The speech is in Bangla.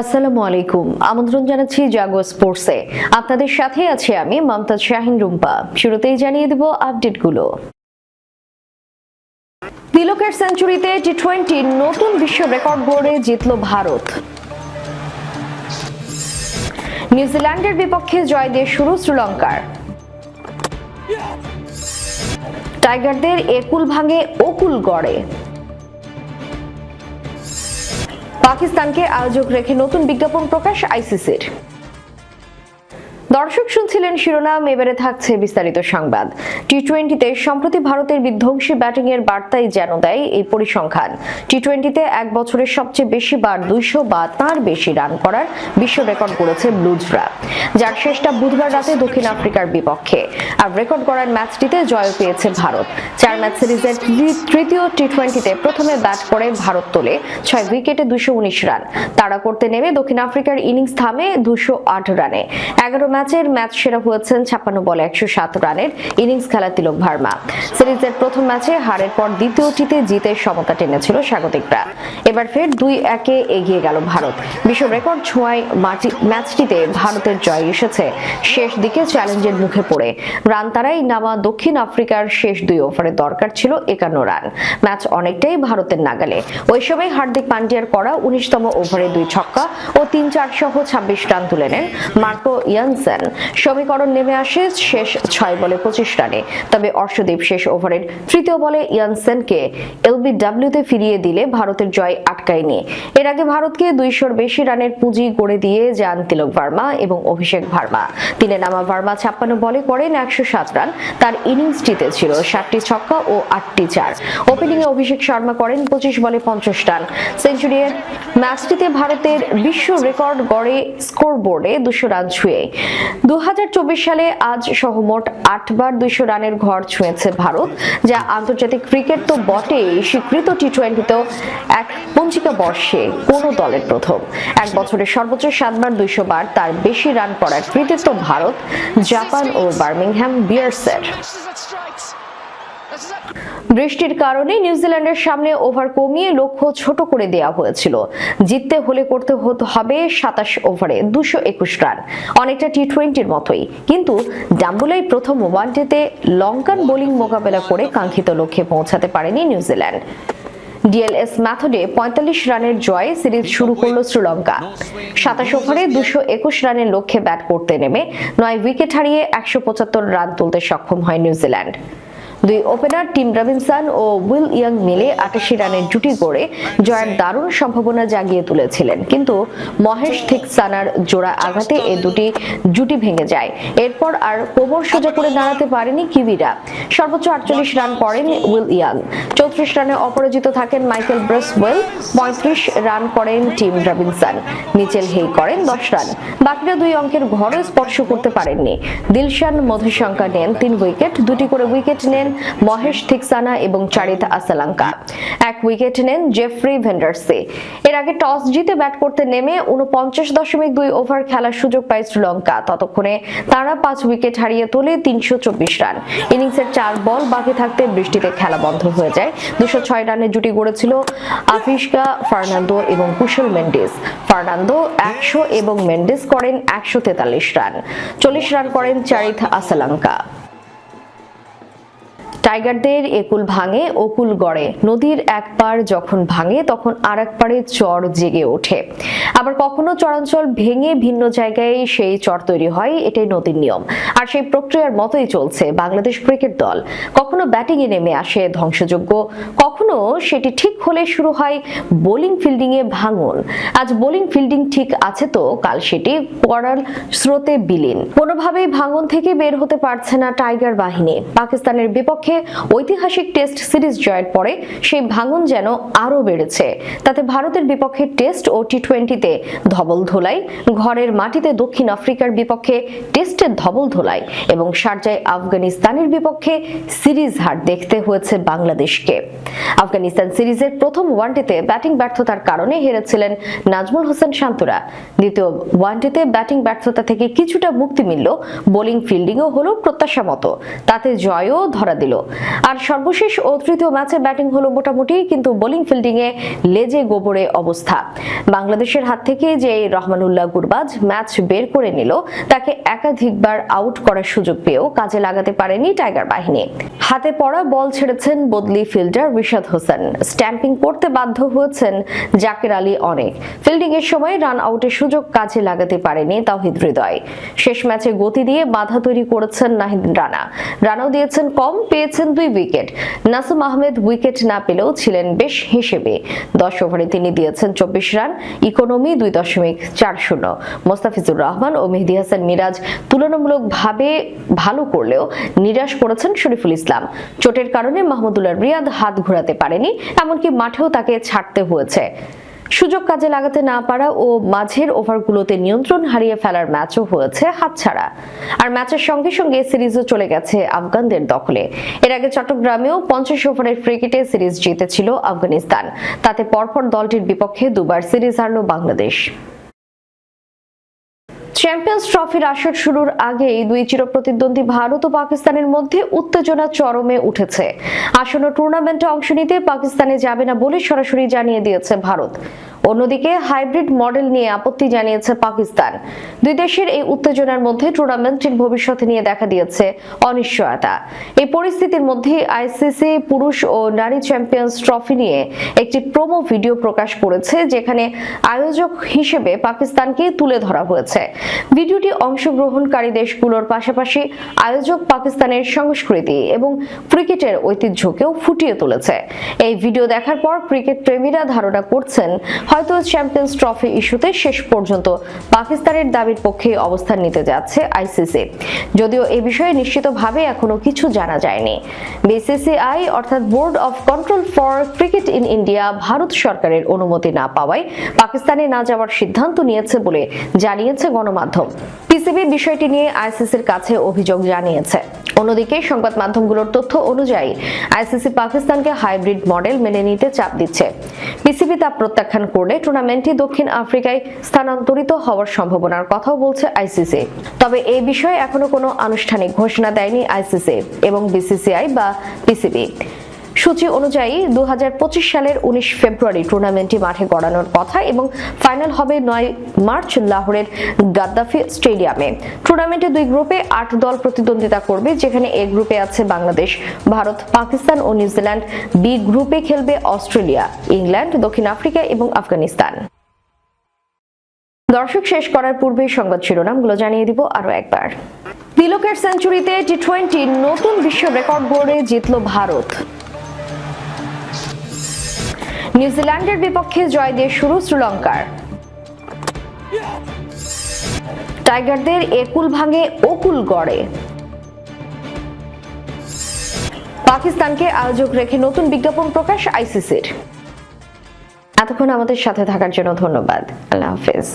আসসালামু আলাইকুম। আমন্ত্রণ জানাচ্ছি জাগো স্পোর্টসে। আপনাদের সাথে আছি আমি মমতাজ শাহিন রুম্পা। শুরুতেই জানিয়ে দেব আপডেটগুলো। তিলকের সেঞ্চুরিতে টি টোয়েন্টি নতুন বিশ্ব রেকর্ড গড়ে জিতল ভারত। নিউজিল্যান্ডের বিপক্ষে জয় দিয়ে শুরু শ্রীলঙ্কার। টাইগারদের একুল ভাঙে ওকুল গড়ে। পাকিস্তানকে আয়োজক রেখে নতুন বিজ্ঞাপন প্রকাশ আইসিসির। দর্শক শুনছিলেন শিরোনাম, এবারে থাকছে বিস্তারিত সংবাদ। টি টোয়েন্টিতে সম্প্রতি ভারতের বিধ্বংসী ব্যাটিং এর বার্তাই যেন দেয় এই পরিসংখ্যান। টি টোয়েন্টিতে এক বছরের সবচেয়ে বেশি বার দুইশো বা তার বেশি রান করার বিশ্ব রেকর্ড করেছে ব্লুজরা যার শেষটা বুধবার রাতে দক্ষিণ আফ্রিকার বিপক্ষে। আর রেকর্ড করার ম্যাচটিতে জয় পেয়েছে ভারত। চার ম্যাচ সিরিজের তৃতীয় টি টোয়েন্টিতে প্রথমে ব্যাট করে ভারত তোলে ছয় উইকেটে দুশো রান তাড়া করতে নেমে দক্ষিণ আফ্রিকার ইনিংস থামে দুশো রানে এগারো ম্যাচের ম্যাচ সেরা হয়েছেন ছাপ্পান্ন বলে একশো সাত রানের ইনিংস খেলা তিলক ভার্মা। সিরিজের প্রথম ম্যাচে হারের পর দ্বিতীয়টিতে জিতে সমতা টেনেছিল স্বাগতিকরা। এবার ফের দুই একে এগিয়ে গেল ভারত। বিশ্ব রেকর্ড ছোঁয়ায় ম্যাচটিতে ভারতের জয় এসেছে। শেষ দিকে চ্যালেঞ্জের মুখে পড়ে। রান তারাই নামা দক্ষিণ আফ্রিকার শেষ দুই ওভারে দরকার ছিল একান্ন রান। ম্যাচ অনেকটাই ভারতের নাগালে। ওই সময় হার্দিক পান্ডিয়ার করা উনিশতম ওভারে দুই ছক্কা ও তিন চার সহ ছাব্বিশ রান তুলে নেন মার্কো ইয়ানসেন সমীকরণ নেমে আসে শেষ ছয় বলে পঁচিশ রানে। তবে অর্শদীপ শেষ ওভারের তৃতীয় বলে ইয়ানসেনকে এলবিডব্লিউতে ফিরিয়ে দিলে ভারতের জয় আটকায়নি। এর আগে ভারতকে দুইশোর বেশি রানের পুঁজি গড়ে দিয়ে যান তিলক ভার্মা এবং অভিষেক ভার্মা। তিনে নামা ভার্মা ছাপ্পান্ন বলে করেন একশো সাত রান। তার ইনিংসটিতে ছিল সাতটি ছক্কা ও আটটি চার। ওপেনিং এ অভিষেক শর্মা করেন পঁচিশ বলে পঞ্চাশ রান। সেঞ্চুরিয়ার ম্যাচটিতে ভারতের বিশ্ব রেকর্ড গড়ে স্কোর বোর্ডে দুশো রান ছুঁয়ে। দুই হাজার চব্বিশ সালে আজ সহ মোট আটবার দুইশো রানের ঘর ছুঁয়েছে ভারত, যা আন্তর্জাতিক ক্রিকেট তো বটেই, স্বীকৃত টি টোয়েন্টিতেও এক পঞ্জিকা বর্ষে কোনো দলের প্রথম। এক বছরে সর্বোচ্চ সাতবার দুইশো বার তার বেশি রান করার কৃতিত্ব ভারত, জাপান ও বার্মিংহ্যাম বিয়ার্সের। বৃষ্টির কারণে নিউজিল্যান্ডের সামনে ওভার কমিয়ে লক্ষ্য ছোট করে দেওয়া হয়েছিল। জিততে হলে করতে হতে হবে সাতাশ ওভারে দুশো একুশ রান। অনেকটা টি টোয়েন্টির মতোই। কিন্তু ডাম্বুলাই প্রথম ওয়ানডেতে লঙ্কান বোলিং মোকাবেলা করে কাঙ্ক্ষিত লক্ষ্যে পৌঁছাতে পারেনি নিউজিল্যান্ড ডিএলএস ম্যাথডে পঁয়তাল্লিশ রানের জয়ে সিরিজ শুরু করল শ্রীলঙ্কা। সাতাশ ওভারে দুশো একুশ রানের লক্ষ্যে ব্যাট করতে নেমে নয় উইকেট হারিয়ে একশো পঁচাত্তর রান তুলতে সক্ষম হয় নিউজিল্যান্ড দুই ওপেনার টিম রবিনসন ও উইল ইয়াং মিলে আটাশি রানের জুটি গড়ে জয়ের দারুণ সম্ভাবনা জাগিয়ে তুলেছিলেন। কিন্তু মহেশ থিকসানার জোড়া আঘাতে এ দুটি জুটি ভেঙে যায়। এরপর আর কোমর সোজা করে দাঁড়াতে পারেনি কিবিরা। সর্বোচ্চ আটচল্লিশ রান করেন উইল ইয়াং চৌত্রিশ রানে অপরাজিত থাকেন মাইকেল ব্রেসওয়েল। পঁয়ত্রিশ রান করেন টিম রবিনসন মিচেল হেই করেন দশ রান। বাকিরা দুই অঙ্কের ঘরে স্পর্শ করতে পারেননি। দিলশান মধুশঙ্কা নেন তিন উইকেট। দুটি করে উইকেট নেন মহেশ থিকসানা এবং চারিতা আসালাঙ্কা। এক উইকেট নেন জেফ্রি ভেন্ডার্সে এর আগে টস জিতে ব্যাট করতে নেমে উনপঞ্চাশ দশমিক দুই ওভার খেলার সুযোগ পায় শ্রীলঙ্কা। ততক্ষণে তারা পাঁচ উইকেট হারিয়ে তোলে তিনশো চব্বিশ রান। ইনিংসের চার বল বাকি থাকতে বৃষ্টিতে খেলা বন্ধ হয়ে যায়। দুশো ছয় রানের জুটি গড়েছিল আফিস্কা, ফার্নান্দো এবং কুশল মেন্ডিস। ফার্নান্দো একশো এবং মেন্ডিস করেন একশো তেতাল্লিশ রান। চল্লিশ রান করেন চারিথ আসালাঙ্কা। টাইগারদের একুল ভাঙে ওকুল গড়ে। নদীর এক পার যখন ভাঙে, তখন আর এক পারে চর জেগে ওঠে। আবার কখনো চরাঞ্চল ভেঙে ভিন্ন জায়গায় সেই চর তৈরি হয়, এটাই নদীর নিয়ম। আর সেই প্রক্রিয়ার মতোই চলছে বাংলাদেশ ক্রিকেট দল। কখনো ব্যাটিং এ নেমে আসে ধ্বংসযোগ্য কখনো সেটি ঠিক হলে শুরু হয় বোলিং ফিল্ডিং এ ভাঙন। আজ বোলিং ফিল্ডিং ঠিক আছে তো, কাল সেটি পড়ার স্রোতে বিলীন। কোনোভাবেই ভাঙন থেকে বের হতে পারছে না টাইগার বাহিনী। পাকিস্তানের বিপক্ষে ঐতিহাসিক টেস্ট সিরিজ জয়ের পরে সেই ভাঙন যেন আরও বেড়েছে। তাতে ভারতের বিপক্ষে টেস্ট ও টি টোয়েন্টিতে ধবল ধোলাই, ঘরের মাটিতে দক্ষিণ আফ্রিকার বিপক্ষে টেস্টের ধবল ধোলাই এবং শারজায় আফগানিস্তানের বিপক্ষে সিরিজ হার দেখতে হয়েছে বাংলাদেশকে। আফগানিস্তান সিরিজের প্রথম ওয়ানডেতে ব্যাটিং ব্যর্থতার কারণে হেরেছিলেন নাজমুল হোসেন শান্তরা। দ্বিতীয় ওয়ানডেতে ব্যাটিং ব্যর্থতা থেকে কিছুটা মুক্তি মিলল, বোলিং ফিল্ডিংও হলো প্রত্যাশা মতো তাতে জয়ও ধরা দিল। আর সর্বশেষ ও তৃতীয় ম্যাচে ব্যাটিং হলো মোটামুটি, কিন্তু বোলিং ফিল্ডিং এ লেজে গোবরে অবস্থা। বাংলাদেশের হাত থেকে যে রহমানুল্লাহ গুরবাজ ম্যাচ বের করে নিল, তাকে একাধিকবার আউট করার সুযোগ পেয়েও কাজে লাগাতে পারেনি টাইগার বাহিনী। হাতে পড়া বল ছেড়েছেন বদলি ফিল্ডার রিশাদ হোসেন। স্ট্যাম্পিং করতে বাধ্য হয়েছেন জাকির আলী অনেক। ফিল্ডিং এর সময় রান আউটের সুযোগ কাজে লাগাতে পারেনি তাওহিদ হৃদয়। শেষ ম্যাচে গতি দিয়ে বাধা তৈরি করেছেন নাহিদ রানা। রানাও দিয়েছেন কম পেয়েছেন দুই উইকেট। নাসুম আহমেদ উইকেট না পেলেও ছিলেন বেশ হিসেবে। দশ ওভারে তিনি দিয়েছেন চব্বিশ রান, ইকোনমি দুই দশমিক চার শূন্য। মোস্তাফিজুর রহমান ও মেহেদি হাসান মিরাজ তুলনামূলকভাবে ভালো করলেও নিরাশ করেছেন শরীফুল ইসলাম। চোটের কারণে মাহমুদুল্লাহ রিয়াদ হাত ঘোরাতে পারেনি, এমনকি মাঠেও তাকে ছাড়তে হয়েছে। সুযোগ কাজে লাগাতে না পারা ও মাঝের ওভারগুলোতে নিয়ন্ত্রণ হারিয়ে ফেলার ম্যাচও হয়েছে হাতছাড়া। আর ম্যাচের সঙ্গে সঙ্গে সিরিজও চলে গেছে আফগানদের দখলে। এর আগে চট্টগ্রামেও পঞ্চাশ ওভারের ক্রিকেটে সিরিজ জিতেছিল আফগানিস্তান। তাতে পরপর দলটির বিপক্ষে দুবার সিরিজ হারল বাংলাদেশ। চ্যাম্পিয়ন্স ট্রফির আসর শুরুর আগেই দুই চিরপ্রতিদ্বন্দ্বী ভারত ও পাকিস্তানের মধ্যে উত্তেজনা চরমে উঠেছে। আসন্ন টুর্নামেন্টে অংশ নিতে পাকিস্তানে যাবে না বলে সরাসরি জানিয়ে দিয়েছে ভারত। অন্যদিকে হাইব্রিড মডেল নিয়ে আপত্তি জানিয়েছে পাকিস্তান। দুই দেশের এই উত্তেজনার মধ্যে টুর্নামেন্টের ভবিষ্যৎ নিয়ে দেখা দিয়েছে অনিশ্চয়তা। এই পরিস্থিতির মধ্যে আইসিসি পুরুষ ও নারী চ্যাম্পিয়ন্স ট্রফি নিয়ে একটি প্রোমো ভিডিও প্রকাশ করেছে, যেখানে আয়োজক হিসেবে পাকিস্তানকে তুলে ধরা হয়েছে। ভিডিওটি অংশগ্রহণকারী দেশগুলোর পাশাপাশি আয়োজক পাকিস্তানের সংস্কৃতি এবং ক্রিকেটের ঐতিহ্যকেও ফুটিয়ে তুলেছে। এই ভিডিও দেখার পর ক্রিকেট প্রেমীরা ধারণা করছেন হয়তো চ্যাম্পিয়ন্স ট্রফি ইস্যুতে শেষ পর্যন্ত পাকিস্তানের দাবির পক্ষে অবস্থান নিতে যাচ্ছে আইসিসি। যদিও এ বিষয়ে নিশ্চিতভাবে এখনও কিছু জানা যায়নি। বিসিসিআই অর্থাৎ board of control for cricket in India Bharat সরকারের অনুমতি না পাওয়ায় পাকিস্তানে না যাওয়ার সিদ্ধান্ত নিয়েছে বলে জানিয়েছে গণমাধ্যম। পিসিবি বিষয়টি নিয়ে আইসিসির কাছে অভিযোগ জানিয়েছে। অন্যদিকে সংবাদ মাধ্যমগুলোর তথ্য অনুযায়ী, আইসিসি পাকিস্তানকে হাইব্রিড মডেল মেনে নিতে চাপ দিচ্ছে। পিসিবি তা প্রত্যাখ্যান করলে টুর্নামেন্টটি দক্ষিণ আফ্রিকায় স্থানান্তরিত হওয়ার সম্ভাবনার কথাও বলছে আইসিসি। তবে এই বিষয়ে এখনও কোনো আনুষ্ঠানিক ঘোষণা দেয়নি আইসিসি এবং বিসিসিআই বা পিসিবি সূচি অনুযায়ী দু সালের উনিশ ফেব্রুয়ারি টুর্নামেন্টটি মাঠে গড়ানোর কথা এবং ফাইনাল হবে নয় মার্চ লাহোরের গাদ্দাফি স্টেডিয়ামে। টুর্নামেন্টে দুই গ্রুপে আট দল প্রতিদ্বন্দ্বিতা করবে, যেখানে এ গ্রুপে আছে বাংলাদেশ, ভারত, পাকিস্তান ও নিউজিল্যান্ড বি গ্রুপে খেলবে অস্ট্রেলিয়া, ইংল্যান্ড, দক্ষিণ আফ্রিকা এবং আফগানিস্তান। দর্শক, শেষ করার পূর্বে সংবাদ শিরোনামগুলো জানিয়ে দিব আরও একবার। তিলকের সেঞ্চুরিতে টি টোয়েন্টি নতুন বিশ্ব রেকর্ড গড়ে জিতল ভারত। নিউজিল্যান্ডের বিপক্ষে জয় দিয়ে শুরু শ্রীলঙ্কার। টাইগারদের একুল ভাঙে অকুল গড়ে। পাকিস্তানকে আয়োজক রেখে নতুন বিজ্ঞাপন প্রকাশ আইসিসির। এতক্ষণ আমাদের সাথে থাকার জন্য ধন্যবাদ। আল্লাহ হাফেজ।